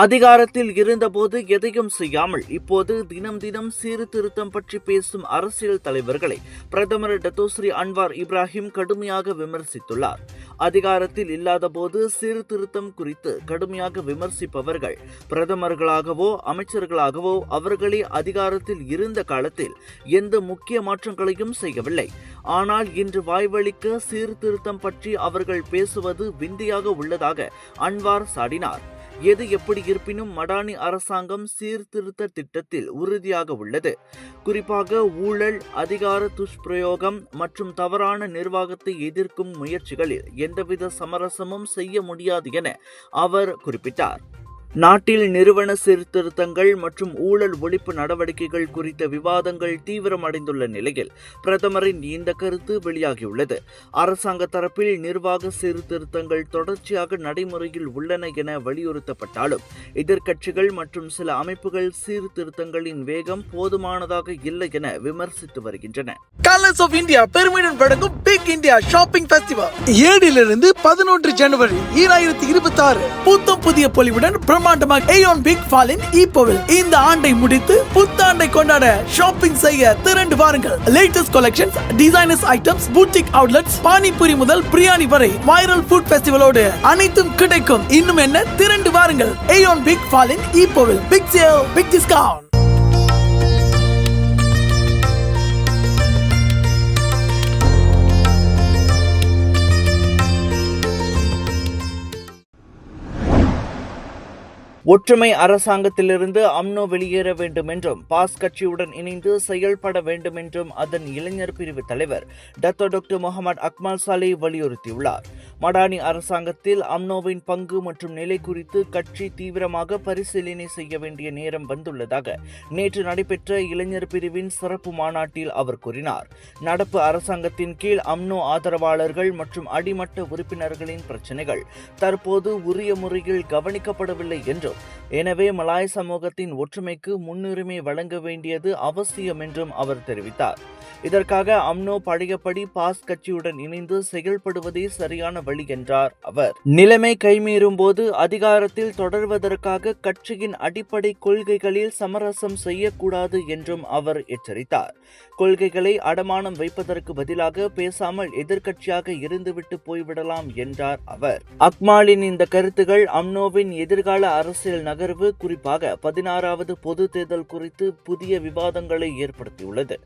அதிகாரத்தில் இருந்தபோது எதையும் செய்யாமல் இப்போது தினம் தினம் சீர்திருத்தம் பற்றி பேசும் அரசியல் தலைவர்களை பிரதமர் டத்தோஸ்ரீ அன்வார் இப்ராஹிம் கடுமையாக விமர்சித்துள்ளார். அதிகாரத்தில் இல்லாதபோது சீர்திருத்தம் குறித்து கடுமையாக விமர்சிப்பவர்கள் பிரதமர்களாகவோ அமைச்சர்களாகவோ அவர்களே அதிகாரத்தில் இருந்த காலத்தில் எந்த முக்கிய மாற்றங்களையும் செய்யவில்லை. ஆனால் இன்று வாய்வழிக்க சீர்திருத்தம் பற்றி அவர்கள் பேசுவது விந்தியாக உள்ளதாக அன்வார் சாடினார். எது எப்படி இருப்பினும் மடானி அரசாங்கம் சீர்திருத்த திட்டத்தில் உறுதியாக உள்ளது. குறிப்பாக ஊழல் அதிகார துஷ்பிரயோகம் மற்றும் தவறான நிர்வாகத்தை எதிர்க்கும் முயற்சிகளில் எந்தவித சமரசமும் செய்ய முடியாது என அவர் குறிப்பிட்டார். நாட்டில் நிறுவன சீர்திருத்தங்கள் மற்றும் ஊழல் ஒழிப்பு நடவடிக்கைகள் குறித்த விவாதங்கள் தீவிரமடைந்துள்ள நிலையில் பிரதமரின் இந்த கருத்து வெளியாகியுள்ளது. அரசாங்க தரப்பில் நிர்வாக சீர்திருத்தங்கள் தொடர்ச்சியாக நடைமுறையில் உள்ளன என வலியுறுத்தப்பட்டாலும் எதிர்க்கட்சிகள் மற்றும் சில அமைப்புகள் சீர்திருத்தங்களின் வேகம் போதுமானதாக இல்லை என விமர்சித்து வருகின்றன. கலர்ஸ் ஆஃப் இந்தியா பெருமையுடன் வழங்கும் பிக் இந்தியா ஷாப்பிங் ஃபெஸ்டிவல் ஏழிலிருந்து பதினொன்று ஜனவரி ஈராயிரத்தி இருபத்தி ஆறு புத்தம் புதிய பொலிவுடன் பிரம்மாண்டமாக ஏயோன் பிக் ஃபாலின் ஈப்போவில் இந்த ஆண்டை முடித்து புத்தாண்டை கொண்டாட ஷாப்பிங் செய்ய திரண்டு வாருங்கள். Latest collections designers items boutique outlets panipuri முதல் பிரியாணி வரை வைரல் ஃபுட் ஃபெஸ்டிவலோடு அனைத்தும் கிடைக்கும். இன்னும் என்ன? திரண்டு வாருங்கள். ஏயோன் பிக் ஃபாலின் ஈப்போவில் பிக் சேல் பிக் டிஸ்கவுண்ட் ஒற்றுமை அரசாங்கத்திலிருந்து அம்னோ வெளியேற வேண்டும் என்றும் பாஸ் கட்சியுடன் இணைந்து செயல்பட வேண்டும் என்றும் அதன் இளைஞர் பிரிவு தலைவர் Datuk doctor Muhammad Akmal Saleh வலியுறுத்தியுள்ளார். மடானி அரசாங்கத்தில் அம்னோவின் பங்கு மற்றும் நிலை குறித்து கட்சி தீவிரமாக பரிசீலனை செய்ய வேண்டிய நேரம் வந்துள்ளதாக நேற்று நடைபெற்ற இளைஞர் பிரிவின் சிறப்பு மாநாட்டில் அவர் கூறினார். நடப்பு அரசாங்கத்தின் கீழ் அம்னோ ஆதரவாளர்கள் மற்றும் அடிமட்ட உறுப்பினர்களின் பிரச்சினைகள் தற்போது உரிய முறையில் கவனிக்கப்படவில்லை என்றும் எனவே மலாய் சமூகத்தின் ஒற்றுமைக்கு முன்னுரிமை வழங்க வேண்டியது அவசியம் என்றும் அவர் தெரிவித்தார். இதற்காக அம்னோ பழையபடி பாஸ் கட்சியுடன் இணைந்து செயல்படுவதே சரியான வழி என்றார் அவர். நிலைமை கைமீறும் போது அதிகாரத்தில் தொடர்வதற்காக கட்சியின் அடிப்படை கொள்கைகளில் சமரசம் செய்யக்கூடாது என்றும் அவர் எச்சரித்தார். கொள்கைகளை அடமானம் வைப்பதற்கு பதிலாக பேசாமல் எதிர்க்கட்சியாக இருந்துவிட்டு போய்விடலாம் என்றார் அவர். அக்மாலின் இந்த கருத்துகள் அம்னோவின் எதிர்கால அரசியல் நகர்வு குறிப்பாக பதினாறாவது பொது தேர்தல் குறித்து புதிய விவாதங்களை ஏற்படுத்தியுள்ளது.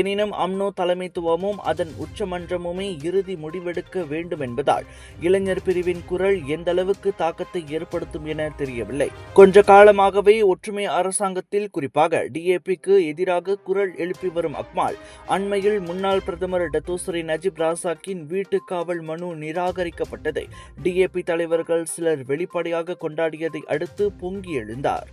எனினும் அம்னோ தலைமைத்துவமும் அதன் உச்சமன்றமுமே இறுதி முடிவெடுக்க வேண்டும் என்பதால் இளைஞர் பிரிவின் குரல் எந்த அளவுக்கு தாக்கத்தை ஏற்படுத்தும் என தெரியவில்லை. கொஞ்ச காலமாகவே ஒற்றுமை அரசாங்கத்தில் குறிப்பாக டிஏபிக்கு எதிராக குரல் எழுப்பி வரும் அக்மால் அண்மையில் முன்னாள் பிரதமர் டத்தோசரி நஜிப் ராசாக்கின் வீட்டு காவல் மனு நிராகரிக்கப்பட்டதை டிஏபி தலைவர்கள் சிலர் வெளிப்படையாக கொண்டாடியதை அடுத்து பொங்கி எழுந்தார்.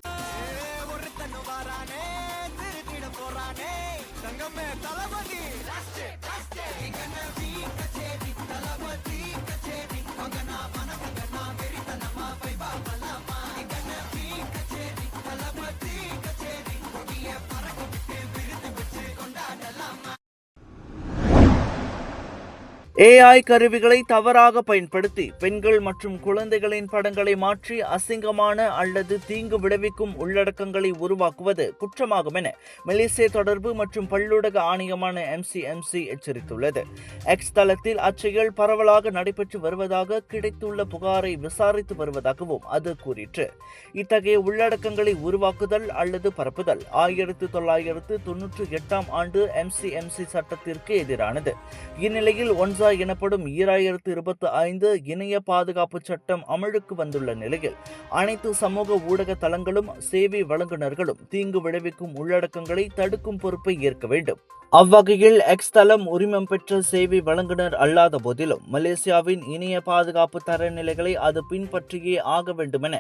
ஏஐ கருவிகளை தவறாக பயன்படுத்தி பெண்கள் மற்றும் குழந்தைகளின் படங்களை மாற்றி அசிங்கமான அல்லது தீங்கு விளைவிக்கும் உள்ளடக்கங்களை உருவாக்குவது குற்றமாகும் என மெலிசே தொடர்பு மற்றும் பல்லூடக ஆணையமான எம்சிஎம்சி எச்சரித்துள்ளது. எக்ஸ் தளத்தில் அச்செயல் பரவலாக நடைபெற்று வருவதாக கிடைத்துள்ள புகாரை விசாரித்து வருவதாகவும் அது கூறிற்று. இத்தகைய உள்ளடக்கங்களை உருவாக்குதல் அல்லது பரப்புதல் ஆயிரத்து தொள்ளாயிரத்து தொன்னூற்றி எட்டாம் ஆண்டு எம்சிஎம்சி சட்டத்திற்கு எதிரானது. இந்நிலையில் ஒன்சா எனப்படும் ஈராயிரத்து இருபத்தி ஐந்து இணைய பாதுகாப்பு சட்டம் அமலுக்கு வந்துள்ள நிலையில் அனைத்து சமூக ஊடக தளங்களும் சேவை வழங்குநர்களும் தீங்கு விளைவிக்கும் உள்ளடக்கங்களை தடுக்கும் பொறுப்பை ஏற்க வேண்டும். அவ்வகையில் எக்ஸ் தளம் உரிமம் பெற்ற சேவை வழங்குனர் அல்லாத போதிலும் மலேசியாவின் இணைய பாதுகாப்பு தரநிலைகளை அது பின்பற்றியே ஆக வேண்டுமென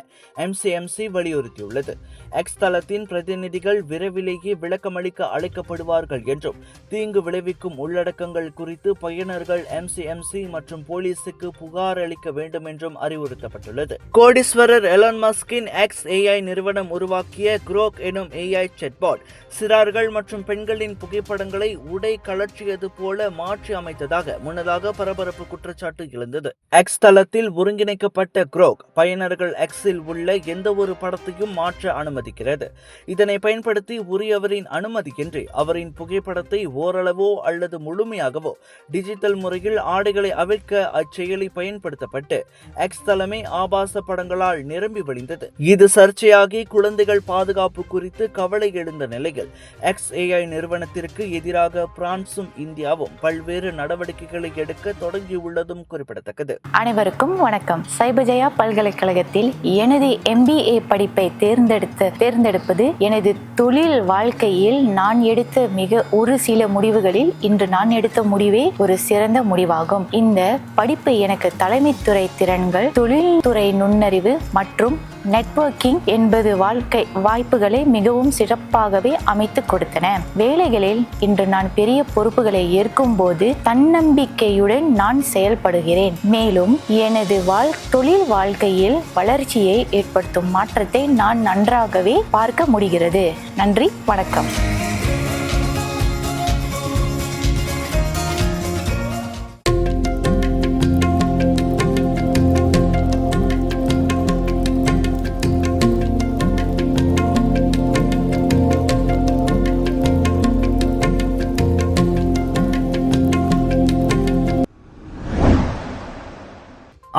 எம்சிஎம்சி வலியுறுத்தியுள்ளது. எக்ஸ் தளத்தின் பிரதிநிதிகள் விரைவிலேயே விளக்கமளிக்க அழைக்கப்படுவார்கள் என்றும் தீங்கு விளைவிக்கும் உள்ளடக்கங்கள் குறித்து பயனர்கள் எம்சிஎம்சி மற்றும் போலீசுக்கு புகார் அளிக்க வேண்டும் என்றும் அறிவுறுத்தப்பட்டுள்ளது. கோடீஸ்வரர் எலான் மஸ்கின் எக்ஸ் ஏஐ நிறுவனம் உருவாக்கிய குரோக் எனும் ஏஐ செட்பாட் சிறார்கள் மற்றும் பெண்களின் புகைப்படங்களை உடை கலற்றியது போல மாற்றி அமைத்ததாக முன்னதாக பரபரப்பு குற்றச்சாட்டு எழுந்தது. எக்ஸ் தளத்தில் ஒருங்கிணைக்கப்பட்ட குரோக் பயனர்கள் எக்ஸில் உள்ள எந்த ஒரு படத்தையும் மாற்ற அனுமதிக்கிறது. இதனை பயன்படுத்தி உரியவரின் அனுமதியின்றி அவரின் புகைப்படத்தை ஓரளவோ அல்லது முழுமையாகவோ டிஜிட்டல் முறையில் ஆடைகளை அவிழ்க்க அச்செயலி பயன்படுத்தப்பட்டு எக்ஸ் தலைமை ஆபாச படங்களால் நிரம்பி வழிந்தது. இது சர்ச்சையாகி குழந்தைகள் பாதுகாப்பு குறித்து கவலை எழுந்த நிலையில் எக்ஸ் ஏஐ நிறுவனத்திற்கு எதிராக பிரான்சும் இந்தியாவும் பல்வேறு நடவடிக்கைகளை எடுக்க தொடங்கியுள்ளதும் குறிப்பிடத்தக்கது. அனைவருக்கும் வணக்கம். சைபஜயா பல்கலைக்கழகத்தில் எனது எம்பிஏ படிப்பை தேர்ந்தெடுத்த தேர்ந்தெடுப்பது எனது தொழில் வாழ்க்கையில் நான் எடுத்த மிக ஒரு சில முடிவுகளில் இன்று நான் எடுத்த முடிவே ஒரு சிறந்த முடிவு முடிவாகும். இந்த படிப்பு எனக்கு தலைமைத்துறை திறன்கள் தொழில்துறை நுண்ணறிவு மற்றும் நெட்வொர்க்கிங் என்பது வாழ்க்கை வாய்ப்புகளை மிகவும் சிறப்பாகவே அமைத்து கொடுத்தன. வேலைகளில் இன்று நான் பெரிய பொறுப்புகளை ஏற்கும் போது தன்னம்பிக்கையுடன் நான் செயல்படுகிறேன். மேலும் எனது வாழ் தொழில் வாழ்க்கையில் வளர்ச்சியை ஏற்படுத்தும் மாற்றத்தை நான் நன்றாகவே பார்க்க முடிகிறது. நன்றி வணக்கம்.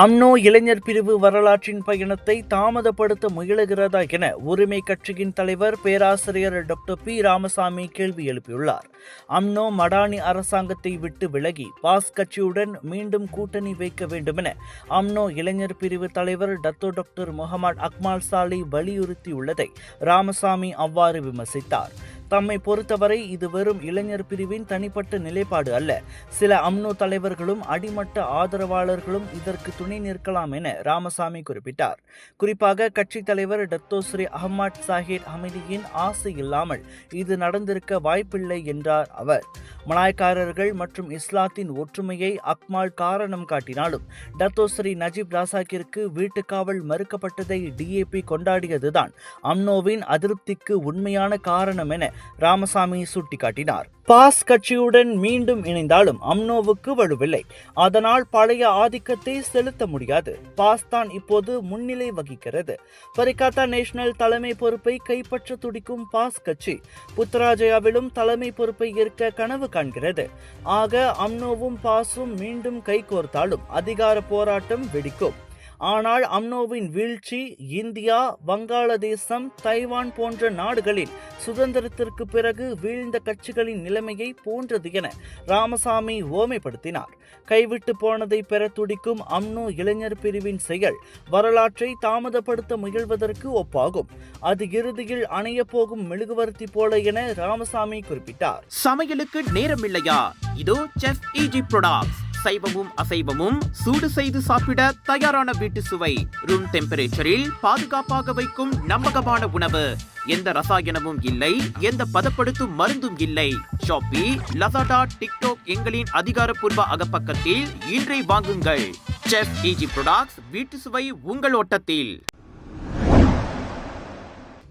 அம்னோ இளைஞர் பிரிவு வரலாற்றின் பயணத்தை தாமதப்படுத்த முயலுகிறதா என உரிமை கட்சியின் தலைவர் பேராசிரியர் டாக்டர் பி. ராமசாமி கேள்வி எழுப்பியுள்ளார். அம்னோ மடானி அரசாங்கத்தை விட்டு விலகி பாஸ் கட்சியுடன் மீண்டும் கூட்டணி வைக்க வேண்டுமென அம்னோ இளைஞர் பிரிவு தலைவர் Datuk doctor Muhammad Akmal Saleh வலியுறுத்தியுள்ளதை Ramasamy அவ்வாறு விமர்சித்தார். தம்மை பொறுத்தவரை இது வெறும் இளைஞர் பிரிவின் தனிப்பட்ட நிலைப்பாடு அல்ல. சில அம்னோ தலைவர்களும் அடிமட்ட ஆதரவாளர்களும் இதற்கு துணை நிற்கலாம் என ராமசாமி குறிப்பிட்டார். குறிப்பாக கட்சித் தலைவர் டத்தோஸ்ரீ அஹ்மத் சாஹிப் ஹமிதியின் ஆசை இல்லாமல் இது நடந்திருக்க வாய்ப்பில்லை என்றார் அவர். மலாய்க்காரர்கள் மற்றும் இஸ்லாத்தின் ஒற்றுமையை அக்மால் காரணம் காட்டினாலும் டத்தோஸ்ரீ நஜீப் ராசாக்கிற்கு வீட்டுக்காவல் மறுக்கப்பட்டதை டிஏபி கொண்டாடியதுதான் அம்னோவின் அதிருப்திக்கு உண்மையான காரணம் என ராமசாமி சுட்டிக்காட்டினார். பாஸ் கட்சியுடன் மீண்டும் இணைந்தாலும் அம்னோவுக்கு வலுவில்லை. அதனால் பழைய ஆதிக்கத்தை செலுத்த முடியாது. பாஸ் தான் இப்போது முன்னிலை வகிக்கிறது. பரிகாத்தா நேஷனல் தலைமை பொறுப்பை கைப்பற்ற துடிக்கும் பாஸ் கட்சி புத்தராஜயாவிலும் தலைமை பொறுப்பை ஏற்க கனவு காண்கிறது. ஆக அம்னோவும் பாஸும் மீண்டும் கைகோர்த்தாலும் அதிகார போராட்டம் வெடிக்கும். ஆனால் அம்னோவின் வீழ்ச்சி இந்தியா வங்காளதேசம் தைவான் போன்ற நாடுகளில் சுதந்திரத்திற்கு பிறகு வீழ்ந்த கட்சிகளின் நிலைமையை போன்றது என ராமசாமி ஓமைப்படுத்தினார். கைவிட்டு போனதை பெற துடிக்கும் அம்னோ இளைஞர் பிரிவின் செயல் வரலாற்றை தாமதப்படுத்த முயல்வதற்கு ஒப்பாகும். அது இறுதியில் அணைய போகும் மெழுகுவர்த்தி போல என ராமசாமி குறிப்பிட்டார். சமையலுக்கு நேரமில்லையா? இதோ செஃப் ஈஜி ப்ரொடக்ட்ஸ். சைவமும் அசைவமும் சூடு செய்து சாப்பிட தயாரான வீட்டு சுவை. ரூம் டெம்பரேச்சரில் பாதுகாப்பாக வைக்கும் நம்பகமான உணவு. எந்த ரசாயனமும் இல்லை எந்த பதப்படுத்தும் மருந்தும் இல்லை. ஷாப்பி லசாடா டிக்டாக் எங்களின் அதிகாரப்பூர்வ அகப்பக்கத்தில் இன்றை வாங்குங்கள். செஃப் டிஜி ப்ரொடக்ட்ஸ் வீட்டு சுவை உங்கள் ஓட்டத்தில்.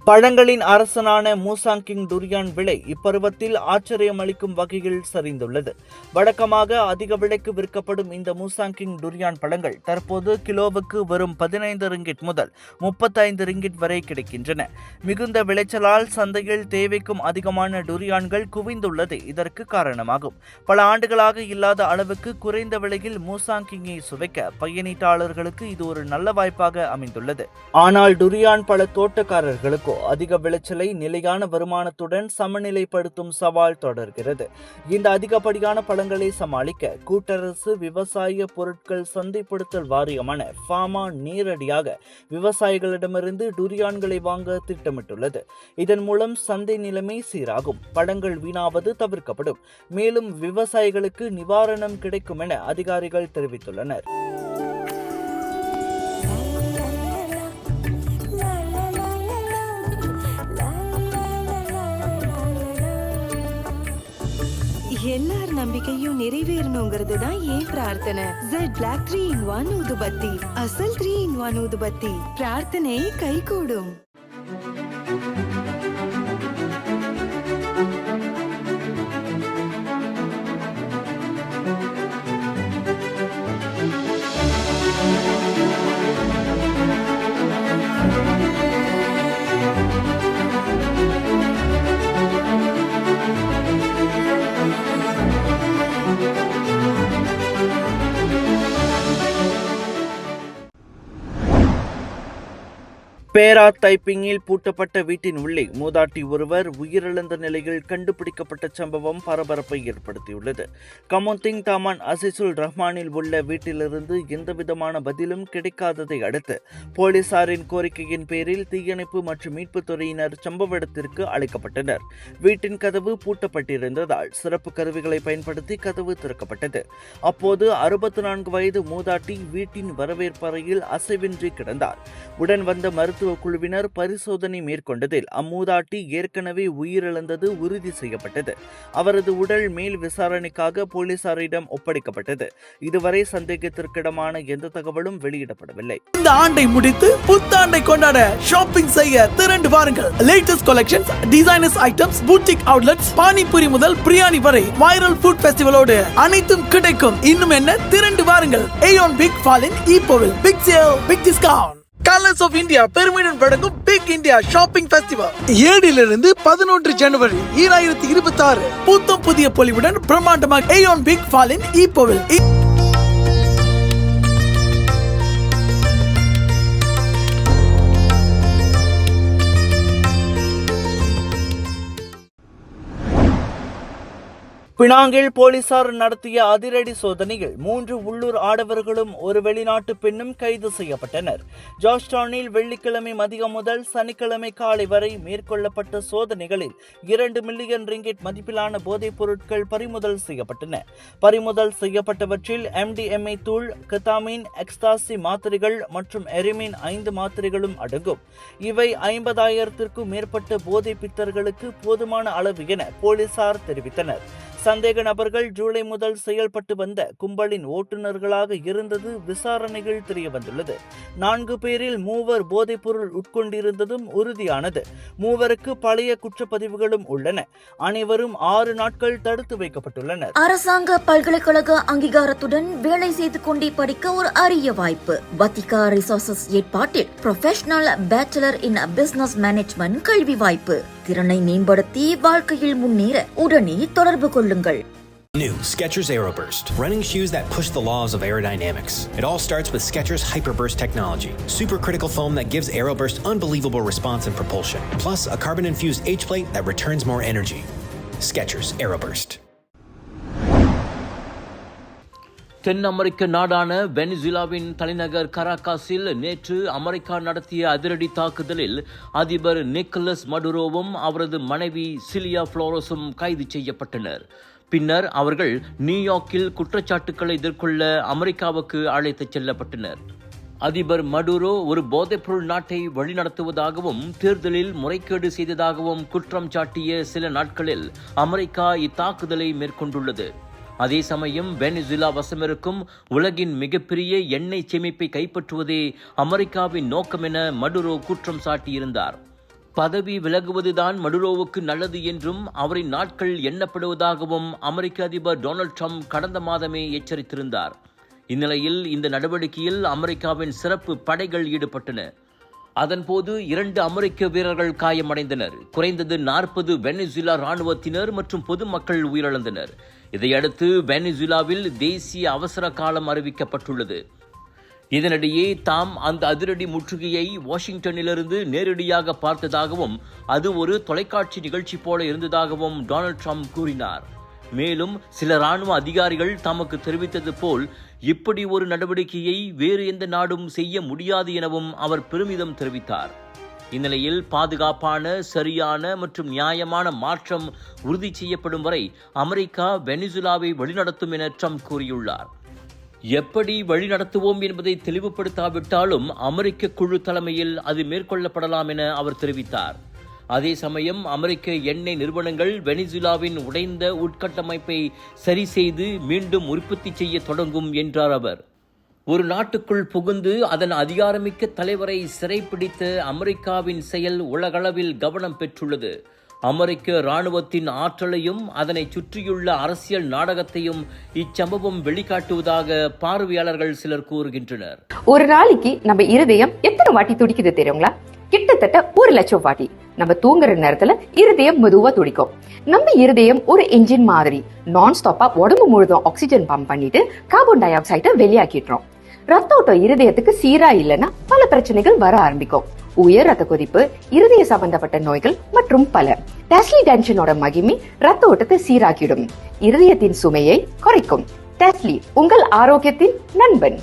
பழங்களின் அரசனான மூசாங்கிங் டுரியான் விலை இப்பருவத்தில் ஆச்சரியம் அளிக்கும் வகையில் சரிந்துள்ளது. வழக்கமாக அதிக விலைக்கு விற்கப்படும் இந்த மூசாங்கிங் டுரியான் பழங்கள் தற்போது கிலோவுக்கு வெறும் பதினைந்து ரிங்கிட் முதல் முப்பத்தைந்து ரிங்கிட் வரை கிடைக்கின்றன. மிகுந்த விளைச்சலால் சந்தையில் தேவைக்கும் அதிகமான டுரியான்கள் குவிந்துள்ளது. இதற்கு காரணமாகும். பல ஆண்டுகளாக இல்லாத அளவுக்கு குறைந்த விலையில் மூசாங்கிங்கை சுவைக்க பயணீட்டாளர்களுக்கு இது ஒரு நல்ல வாய்ப்பாக அமைந்துள்ளது. ஆனால் டுரியான் பல தோட்டக்காரர்களுக்கோ அதிக விளைச்சலை நிலையான வருமானத்துடன் சமநிலைப்படுத்தும் சவால் தொடர்கிறது. இந்த அதிகப்படியான பழங்களை சமாளிக்க கூட்டரசு விவசாய பொருட்கள் சந்தைப்படுத்தல் வாரியமான ஃபாமா நேரடியாக விவசாயிகளிடமிருந்து டுரியான்களை வாங்க திட்டமிட்டுள்ளது. இதன் மூலம் சந்தை நிலைமை சீராகும். பழங்கள் வீணாவது தவிர்க்கப்படும். மேலும் விவசாயிகளுக்கு நிவாரணம் கிடைக்கும் என அதிகாரிகள் தெரிவித்துள்ளனர். எல்லார் நம்பிக்கையும் நிறைவேறணுங்கிறது தான் ஏன் பிரார்த்தனை? Jet black three in one ஊதுபத்தி அசல் த்ரீ இன் ஒன் ஊதுபத்தி பிரார்த்தனை கைகூடும். பேரா தைப்பிங்கில் பூட்டப்பட்ட வீட்டின் உள்ளே மூதாட்டி ஒருவர் உயிரிழந்த நிலையில் கண்டுபிடிக்கப்பட்ட சம்பவம் பரபரப்பை ஏற்படுத்தியுள்ளது. கமோந்திங் தாமான் அசிசுல் ரஹ்மானில் உள்ள வீட்டிலிருந்து எந்தவிதமான பதிலும் கிடைக்காததை அடுத்து போலீசாரின் கோரிக்கையின் பேரில் தீயணைப்பு மற்றும் மீட்புத் துறையினர் சம்பவ இடத்திற்கு அழைக்கப்பட்டனர். வீட்டின் கதவு பூட்டப்பட்டிருந்ததால் சிறப்பு கருவிகளை பயன்படுத்தி கதவு திறக்கப்பட்டது. அப்போது அறுபத்தி நான்கு வயது மூதாட்டி வீட்டின் வரவேற்பறையில் அசைவின்றி கிடந்தார். உடன் வந்த மருத்துவ குழுவினர் பரிசோதனை மேற்கொண்டதில் அம்மூதாட்டி ஏற்கனவே உயிரிழந்தது உறுதி செய்யப்பட்டது. அவரது உடல் மேல் விசாரணைக்காக போலீசாரிடம் ஒப்படைக்கப்பட்டது. இதுவரை சந்தேகத்திற்கிடமான எந்த தகவலும் வெளியிடப்படவில்லை. இந்த ஆண்டை முடித்து புத்தாண்டை கொண்டாட ஷாப்பிங் செய்ய திரண்டு வாருங்கள். Latest collections designers items boutique outlets panipuri முதல் பிரியாணி வரை வைரல் ஃபுட் ஃபெஸ்டிவலோடு அனைத்தும் கிடைக்கும். இன்னும் என்ன? திரண்டு வாருங்கள். AEON big fallen ஈப்போவில் big sale big discount colours of India பெருமிடன் வழங்கும் பிக் இந்தியா ஷாப்பிங் ஃபெஸ்டிவல் ஏழிலிருந்து பதினொன்று ஜனவரி ஈராயிரத்தி இருபத்தி ஆறு புத்தம் புதிய பொலிவுடன் பிரம்மாண்டமாக ஏயோன் பிக் ஃபாலின் ஈப்போவில் பினாங்கில் போலீசார் நடத்திய அதிரடி சோதனையில் மூன்று உள்ளூர் ஆடவர்களும் ஒரு வெளிநாட்டு பெண்ணும் கைது செய்யப்பட்டனர். ஜார்ஜ்டானில் வெள்ளிக்கிழமை மதியம் முதல் சனிக்கிழமை காலை வரை மேற்கொள்ளப்பட்ட சோதனைகளில் இரண்டு மில்லியன் ரிங்கிட் மதிப்பிலான போதைப் பொருட்கள் பறிமுதல் செய்யப்பட்டன. பறிமுதல் செய்யப்பட்டவற்றில் எம்டிஎம்ஏ தூள் கெத்தாமின் எக்ஸ்தாசி மாத்திரைகள் மற்றும் எரிமின் ஐந்து மாத்திரைகளும் அடங்கும். இவை ஐம்பதாயிரத்திற்கும் மேற்பட்ட போதை பித்தர்களுக்கு போதுமான அளவு என போலீசார் தெரிவித்தனர். சந்தேக நபர்கள் ஜூலை முதல் செயல்பட்டு வந்த கும்பலின் ஓட்டுநர்களாக இருந்தது விசாரணைகள் தெரியவந்துள்ளது. நான்கு பேரில் மூவர் போதைப்பொருள் உட்கொண்டிருந்ததும் உறுதியானது. மூவருக்கு பழைய குற்றப்பதிவுகளும் உள்ளன. அனைவரும் ஆறு நாட்கள் தடுத்து வைக்கப்பட்டுள்ளனர். அரசாங்க பல்கலைக்கழக அங்கீகாரத்துடன் வேலை செய்து கொண்டே படிக்க ஒரு அரிய வாய்ப்பு. வத்திகா ரிசோர்சஸ் ஏற்பாட்டில் professional bachelor in business management கல்வி வாய்ப்பு. திறனை மேம்படுத்தி வாழ்க்கையில் முன்னேற உடனே தொடர்பு கொள்ளுங்கள். New Skechers Aeroburst, running shoes that push the laws of aerodynamics. It all starts with Skechers Hyperburst technology, supercritical foam that gives Aeroburst unbelievable response and propulsion, plus a carbon-infused H-plate that returns more energy. Skechers Aeroburst. தென் அமெரிக்க நாடான வெனிசுலாவின் தலைநகர் கராகாஸில் நேற்று America நடத்திய அதிரடி தாக்குதலில் அதிபர் Nicholas மடுரோவும் அவரது மனைவி சிலியா புளோரஸும் கைது செய்யப்பட்டனர். பின்னர் அவர்கள் நியூயார்க்கில் குற்றச்சாட்டுக்களை எதிர்கொள்ள அமெரிக்காவுக்கு அழைத்துச் செல்லப்பட்டனர். அதிபர் மடுரோ ஒரு போதைப்பொருள் நாட்டை வழிநடத்துவதாகவும் தேர்தலில் முறைகேடு செய்ததாகவும் குற்றம் சாட்டிய சில நாட்களில் அமெரிக்கா இத்தாக்குதலை மேற்கொண்டுள்ளது. அதே சமயம் வெனிசுலா வசமிருக்கும் உலகின் மிகப்பெரிய எண்ணெய் சேமிப்பை கைப்பற்றுவதே அமெரிக்காவின் நோக்கம் என மடுரோ குற்றம் சாட்டியிருந்தார். பதவி விலகுவதுதான் மடுரோவுக்கு நல்லது என்றும் அவரின் நாட்கள் எண்ணப்படுவதாகவும் அமெரிக்க அதிபர் டொனால்ட் ட்ரம்ப் கடந்த மாதமே எச்சரித்திருந்தார். இந்நிலையில் இந்த நடவடிக்கையில் அமெரிக்காவின் சிறப்பு படைகள் ஈடுபட்டன. அதன்போது இரண்டு அமெரிக்க வீரர்கள் காயமடைந்தனர். குறைந்தது நாற்பது வெனிசுலா ராணுவத்தினர் மற்றும் பொதுமக்கள் உயிரிழந்தனர். இதையடுத்து வெனிசுலாவில் தேசிய அவசர காலம் அறிவிக்கப்பட்டுள்ளது. இதனிடையே தாம் அந்த அதிரடி முற்றுகையை வாஷிங்டனிலிருந்து நேரடியாக பார்த்ததாகவும் அது ஒரு தொலைக்காட்சி நிகழ்ச்சி போல இருந்ததாகவும் டொனால்ட் ட்ரம்ப் கூறினார். மேலும் சில ராணுவ அதிகாரிகள் தமக்கு தெரிவித்தது போல் இப்படி ஒரு நடவடிக்கையை வேறு எந்த நாடும் செய்ய முடியாது எனவும் அவர் பெருமிதம் தெரிவித்தார். இந்நிலையில் பாதுகாப்பான சரியான மற்றும் நியாயமான மாற்றம் உறுதி செய்யப்படும் வரை அமெரிக்கா வெனிசுலாவை வழிநடத்தும் என ட்ரம்ப் கூறியுள்ளார். எப்படி வழிநடத்துவோம் என்பதை தெளிவுபடுத்தாவிட்டாலும் அமெரிக்க குழு தலைமையில் அது மேற்கொள்ளப்படலாம் என அவர் தெரிவித்தார். அதே சமயம் அமெரிக்க எண்ணெய் நிறுவனங்கள் வெனிசுலாவின் உடைந்த உட்கட்டமைப்பை சரி செய்து மீண்டும் உற்பத்தி செய்ய தொடங்கும் என்றார் அவர். ஒரு நாட்டுக்குள் புகுந்து அதன் அதிகாரமிக்க தலைவரை சிறைப்பிடித்த அமெரிக்காவின் செயல் உலகளவில் கவனம் பெற்றுள்ளது. அமெரிக்க இராணுவத்தின் ஆற்றலையும் அதனை சுற்றியுள்ள அரசியல் நாடகத்தையும் இச்சம்பவம் வெளிக்காட்டுவதாக பார்வையாளர்கள் சிலர் கூறுகின்றனர். ஒரு நாளைக்கு நம்ம இருதயம் எத்தனை வாட்டி துடிக்குது தெரியுங்களா? கிட்டத்தட்ட ஒரு லட்சம் வாட்டி. நம்ம தூங்குற நேரத்துல இருதயம் மெதுவா துடிக்கும். நம்ம இருதயம் ஒரு என்ஜின் மாதிரி நான் ஸ்டாப்பா உடம்பு முழுதும் ஆக்சிஜன் பம்ப் பண்ணிட்டு கார்பன் டை ஆக்சைடை வெளியாக்கிடுறோம். ரத்த ஓட்டம் இருதயத்துக்கு சீரா இல்லைன்னா பல பிரச்சனைகள் வர ஆரம்பிக்கும். உயர் ரத்த கொதிப்பு இருதய சம்பந்தப்பட்ட நோய்கள் மற்றும் பல. டெஸ்லி டென்ஷனோட மகிமை ரத்த ஓட்டத்தை சீராக்கிடும். இருதயத்தின் சுமையை குறைக்கும். டெஸ்லி உங்கள் ஆரோக்கியத்தின் நண்பன்.